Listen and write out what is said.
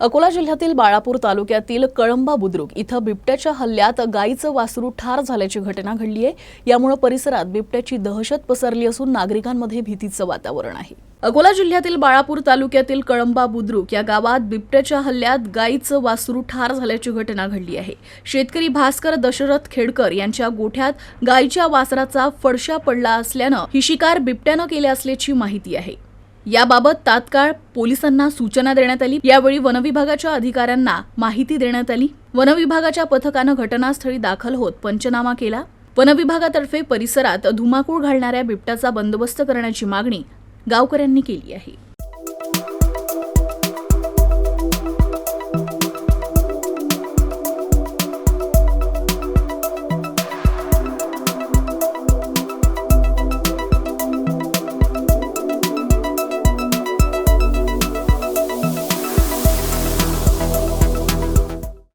अकोला जिल्ह्यातील बाळापूर तालुक्यातील कळंबा बुद्रुक इथं बिबट्याच्या हल्ल्यात गायीचं वासरू ठार झाल्याची घटना घडली आहे. यामुळे परिसरात बिबट्याची दहशत पसरली असून नागरिकांमध्ये भीतीचं वातावरण आहे. अकोला जिल्ह्यातील बाळापूर तालुक्यातील कळंबा बुद्रुक या गावात बिबट्याच्या हल्ल्यात गायीचं वासरू ठार झाल्याची घटना घडली आहे. शेतकरी भास्कर दशरथ खेडकर यांच्या गोठ्यात गायीच्या वासराचा फडशा पडला असल्यानं ही शिकार बिबट्यानं केली असल्याची माहिती आहे. याबाबत तात्काळ पोलिसांना सूचना देण्यात आली. यावेळी वनविभागाच्या अधिकाऱ्यांना माहिती देण्यात आली. वनविभागाच्या पथकानं घटनास्थळी दाखल होत पंचनामा केला. वनविभागातर्फे परिसरात धुमाकूळ घालणाऱ्या बिबट्याचा बंदोबस्त करण्याची मागणी गावकऱ्यांनी केली आहे.